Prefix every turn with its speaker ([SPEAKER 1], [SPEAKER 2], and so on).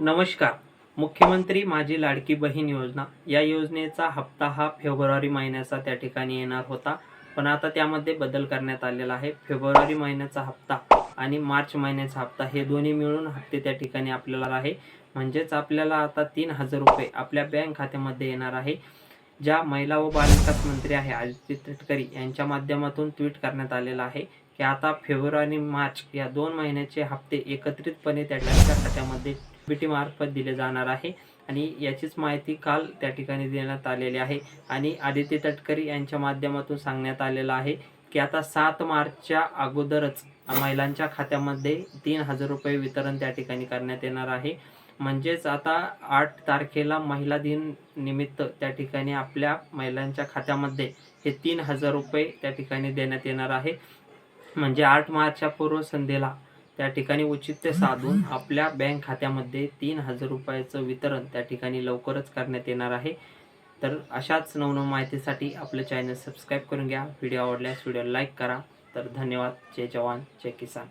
[SPEAKER 1] नमस्कार. मुख्यमंत्री माझी लाडकी बहीण योजना. या योजनेचा हप्ता हा फेब्रुवारी महिन्याचा त्या ठिकाणी येणार होता. पण आता त्यामध्ये बदल करण्यात आलेला आहे. फेब्रुवारी महिन्याचा हप्ता आणि मार्च महिन्याचा हप्ता हे दोन्ही मिळून हप्ते त्या ठिकाणी आपल्याला आहे. म्हणजेच आपल्याला आता तीन हजार रुपये आपल्या बँक खात्यामध्ये येणार आहे. ज्या महिला व बालविकास मंत्री आहे आदित्य तटकरी यांच्या माध्यमातून ट्विट करण्यात आलेलं आहे की आता फेब्रुवारी मार्च या दोन महिन्याचे हप्ते एकत्रितपणे त्या खात्यामध्ये बीटीमार्फत दिले जाणार आहे. आणि याचीच माहिती काल त्या ठिकाणी देण्यात आलेली आहे. आणि आदित्य तटकरी यांच्या माध्यमातून सांगण्यात आलेलं आहे की आता सात मार्चच्या अगोदरच महिलांच्या खात्यामध्ये तीन हजार रुपये वितरण त्या ठिकाणी करण्यात येणार आहे. म्हणजेच आता आठ तारखेला महिला दिन निमित्त त्या ठिकाणी आपल्या महिलांच्या खात्यामध्ये हे तीन हजार रुपये त्या ठिकाणी देण्यात येणार आहे. म्हणजे आठ मार्चच्या पूर्वसंध्येला त्या ठिकाणी औचित्य साधून आपल्या बँक खात्यामध्ये तीन हजार रुपयाचं वितरण त्या ठिकाणी लवकरच करण्यात येणार आहे. तर अशाच नवनव माहितीसाठी आपलं चॅनल सबस्क्राईब करून घ्या. व्हिडिओ आवडल्यास व्हिडिओ लाईक करा. तर धन्यवाद. जय जवान. जय किसान.